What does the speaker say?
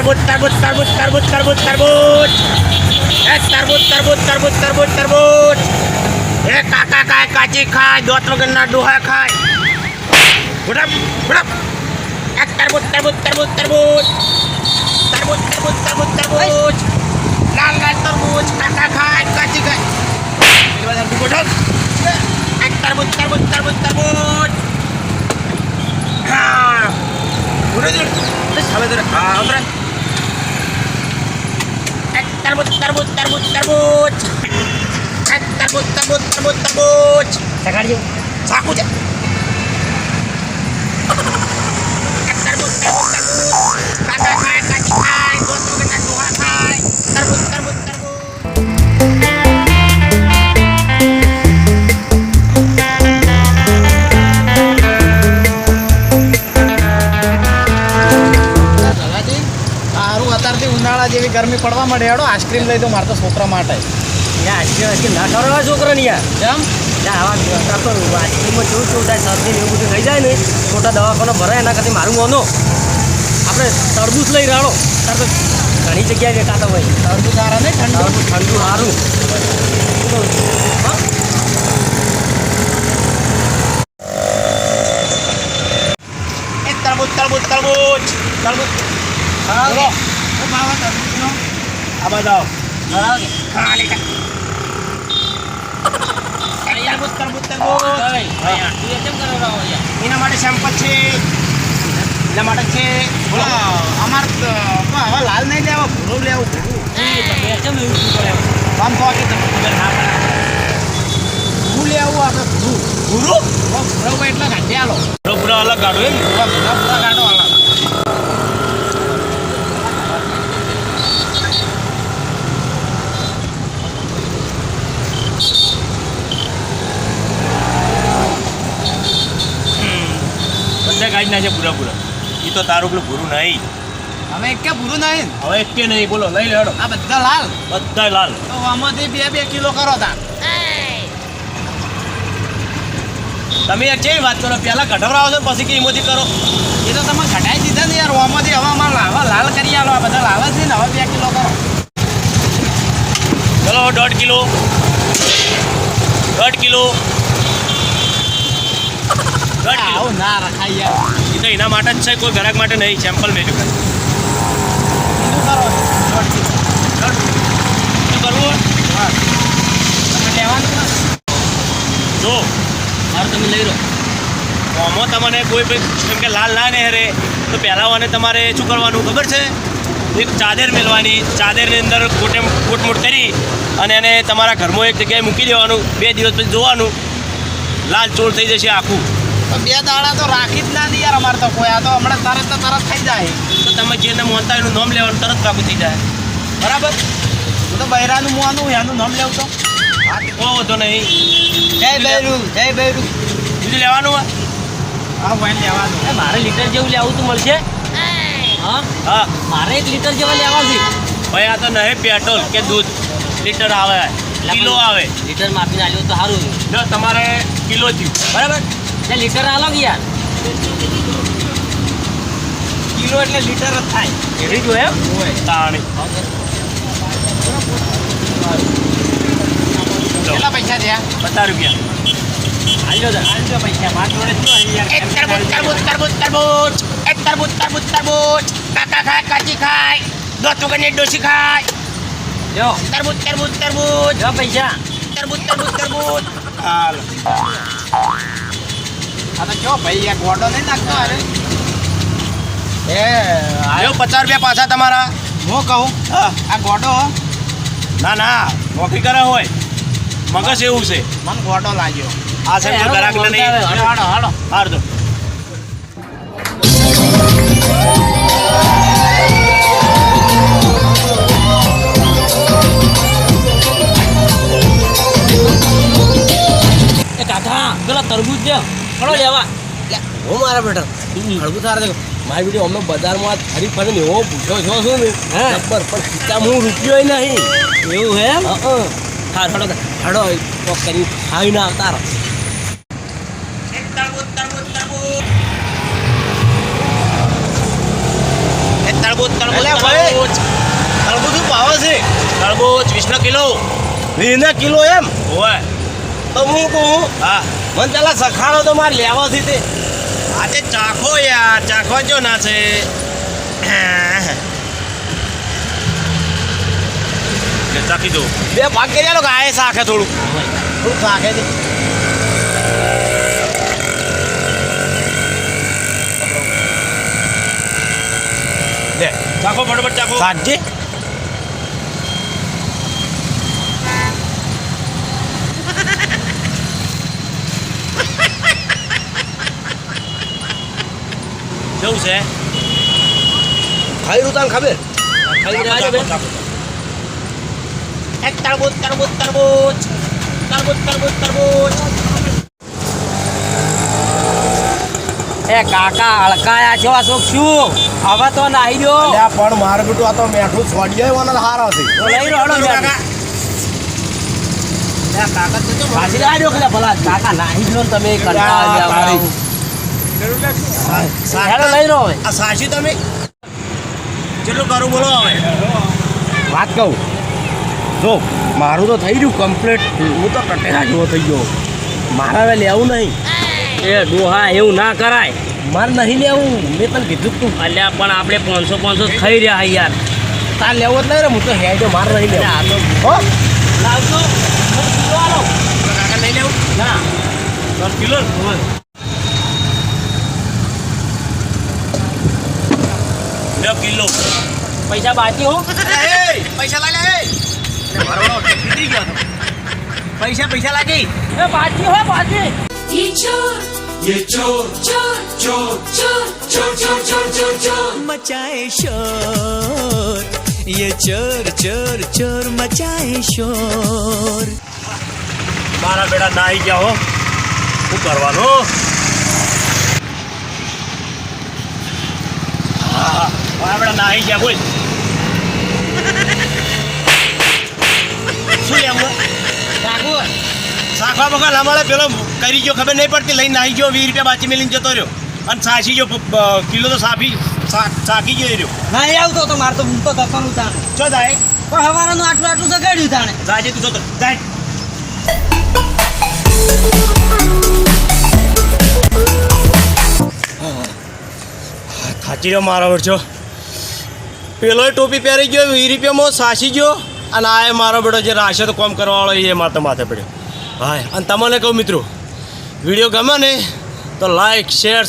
તરબૂચ તરબૂચ તરબૂચ તરબૂચ તરબૂચ તરબૂચ એ તરબૂચ તરબૂચ તરબૂચ તરબૂચ તરબૂચ એ કાકા ખાય કાચી ખાય દોત વગરના ડોહા ખાય બુડપ બુડપ એ તરબૂચ તરબૂચ તરબૂચ તરબૂચ તરબૂચ તરબૂચ તરબૂચ તરબૂચ લાલ લાલ તરબૂચ કાકા ખાય કાચી ખાય એ બધા બુડપ એ તરબૂચ તરબૂચ તરબૂચ તરબૂચ હા ઉડે દે હવે દે હા ઉતરે એક તરબૂચ તરબૂચ તરબૂચ તરબૂચ એક તરબૂચ તરબૂચ તરબૂચ તરબૂચ ઉનાળા જેવી ગરમી પડવા માંડે હેડો આઈસ્ક્રીમ લઈ દો મારે તો છોકરા માટે. આઈસ્ક્રીમ ના ખવડાવવા છોકરાને યાર. કેમ? આવા કાકો આજકાલમાં કેવું કેવું થાય શરદી એવું બધું થઈ જાય ને છોટા દવાખાનો ભરાય એના કરતી મારું મોનો. આપણે તરબૂચ લઈ રાડો. તો ઘણી જગ્યાએ વેચાતા હોય. તરબૂચ સારા ને ઠંડુ? ઠંડુ સારું હા તરબૂચ તરબૂચ તરબૂચ. તરબૂચ. બોલો. ભાવ તરબૂચનો આ બતાવો બરાબર એના માટે શેમ્પલ છે એના માટે છે અમાર હવે લાલ નહીં લેવો ભૂરું લેવું ભૂરું આમ કહો કે તમે ખબર ના પડે ભૂરું લેવું આપણે ભૂરું ગુરુ ભૂરો એટલા ગાંઠી આલો ભૂરો પૂરો અલગ કાઢો એમ ભૂરા ભૂરા ગાડો કાઢો આલો છે પૂરા પૂરા. એ તો તારું પેલું ભૂરું નહીં. હવે એક કે ભૂરું નહીં? હવે એક કે નહીં બોલો લઈ લેડો આ બધા લાલ. બધા લાલ. તો આમાંથી બે બે કિલો કરો તા તમે યાર કેવી વાત કરો પહેલા કઢવરાવો છો પછી કે એમાંથી કરો. એ તો તમે ઘટાઈ દીધા ને યાર ઓમાંથી હવે અમારે લાવા લાલ કરી આલો આ બધા લાલ છે ને હવે બે કિલો કરો. ચલો દોઢ કિલો. દોઢ કિલો. દોઢ કિલો આવું ના રખાય યાર. એ તો એના માટે જ છે કોઈ ગ્રાહક માટે નહીં સેમ્પલ મેલ્યું કરે. બીજું કરો. દોઢ કિલો શું કરવું? તમે લેવાનું જો. મારે તમે લઈ લો. આમાં તમને કોઈ કેમ કે લાલ ના ને હરે તો પહેલાં અને તમારે શું કરવાનું ખબર છે? એક ચાદર મેળવાની ચાદરની અંદર કોટે કોટમોટ કરી અને એને તમારા ઘરમાં એક જગ્યાએ મૂકી દેવાનું બે દિવસ પછી જોવાનું. લાલ ચોળ થઈ જશે આખું. બે દાડા તો રાખી જ ના દે યાર અમારે તો કોઈ. આ તો હમણાં તરત ને તરત થઈ જાય. તો તમે જેને મોનતા એનું નામ લેવાનું તરત કાબુ થઈ જાય. બરાબર? હું તો બૈરાનું મોનું એનું નામ લેવું તો. કોઈ વધો નહીં. જય બૈરું જય બૈરું. બીજું લેવાનું હોય? હા ભાઈ લેવાનું. એ મારે લીટર જેવું લેવું તો મળશે? હા. હા? મારે એક લીટર જેવા લેવા છે. ભાઈ આ તો નહીં પેટ્રોલ કે દૂધ. લીટર આવે. કિલો આવે. લીટર માપીને આવ્યો તો સારું તમારે કિલો થયું. બરાબર? એટલે લીટર આલો યાર? કિલો એટલે લીટર જ થાય. એવી જો એમ? તાણી. કેટલા પૈસા થયા? પચાસ રૂપિયા. હાલ્યો પાંચસો પૈસા. માર જોડે શું યાર? એક તરબૂચ તરબૂચ તરબૂચ તરબૂચ. એક તરબૂચ તરબૂચ તરબૂચ. કાકા ખાય કાચી ખાય. દોત વગરની ડોસી ખાય. જો. તરબૂચ તરબૂચ તરબૂચ. જો પૈસા. તરબૂચ તરબૂચ તરબૂચ. હાલ. તો કયો ભાઈ યાર ગોડો નહીં નાખતો અરે એ આવ્યો પચાસ રૂપિયા પાછા તમારા. હું કહું? હા. આ ગોડો ના ના નોકરી કરે હોય. મગજ એવું છે. મને ગોડો લાગ્યો. આ સાહેબ જો ગરાક નહીં. હાડો હાડો હાડો હાર દો. એ કાકા પેલા તરબૂજ છે ફળો લેવા હું મારા બેટર હળવું સારા દેખો. મારી વીડિયો અમે બજારમાં ફરી ફરી ફરીને એવો પૂછ્યો છો શું ને જબ્બર પણ ખીચામાં હું રૂપિયો નહીં. એવું હે હા. ખડો હડો હડો કોક કરી. ખાઈ ના આવતા તરબૂચ તરબૂચ તરબૂચ શું ભાવે છે? તરબૂચ વીસનો કિલો. વીસના કિલો એમ? હોય તો હું કહું હા. મને પેલા સખાડો તો મારે લેવાથી તે. આજે ચાખો યાર ચાખવા જો ના છે. ચાખી દો. બે ભાગ કરી એ શાક હે થોડું થોડું હે લે ચાખો ફટાફટ ચાખો. શાકજી કેવું છે ખાઈ રૂતાન ખબર. એક તરબૂચ તરબૂચ તરબૂચ તરબૂચ તરબૂચ તરબૂચ એ કાકા અળકાયા છો અશોક શું હવે તો નાહી દો અલ્યા પણ મારે બેટું આ તો મેઠું છોડી મને હારો છે લઈ રહ્યો કાકા. કાકા તો ભલા કાકા નાહી જ તમે કંટાળા આ સાચી તમે? કેટલું કરું બોલો હવે. વાત કહું. જો મારું તો થઈ ગયું કમ્પ્લીટ હું તો કટેરા જેવો થઈ ગયો. મારે હવે લેવું નહીં. એ ડોહા એવું ના કરાય. મારે નહીં લેવું. મેં તને કીધું તું. અલ્યા પણ આપણે પાંચસો પાંચસો થઈ રહ્યા યાર. તાર લેવો જ નહીં રે હું તો હેડો મારે નહીં લેવું. આ તો હો? લાવજો. કાકા લઈ લેવું? ના. દસ કિલો લે કિલો પૈસા બાકી હો એ, પૈસા લઈ લે એ. મારો જીતી ગયો તો. પૈસા પૈસા લાગી એ બાકી હો બાકી ये चोर ये चोर चोर चोर चोर चोर चोर चोर चोर चोर मचाए शोर ये चोर चोर चोर मचाए शोर મારા બેડા નાહી ગયા હો શું કરવાનું બેડા નાહી ગયા બોલ. શું લેવું શાખા બખા લમાડે પેલો કરી ગયો ખબર નહીં પડતી. લઈને નાહી ગયો વીસ રૂપિયા બાચી મેલીને જતો રહ્યો. અને સાસી ગયો કિલો તો સાફી સા- સાકી ગયો રહ્યો. નાહી આવતો તો મારે તો હું તો દસવાનું તાણે. ચો જાય. પણ હવારાનું આટલું આટલું સગાડ્યું તાણે. જાજે તું જતો જાય. થાચી રહ્યો મારો વરચો પેલો ટોપી પહેરી ગયો વીસ રૂપિયામાં સાસી ગયો, અને આ મારો બેટો જે રાશે કોમ કરવાવાળો એ માથે માથે પડ્યો. હા અને તમને કહું મિત્રો, વીડિયો ગમે ને તો લાઈક શેર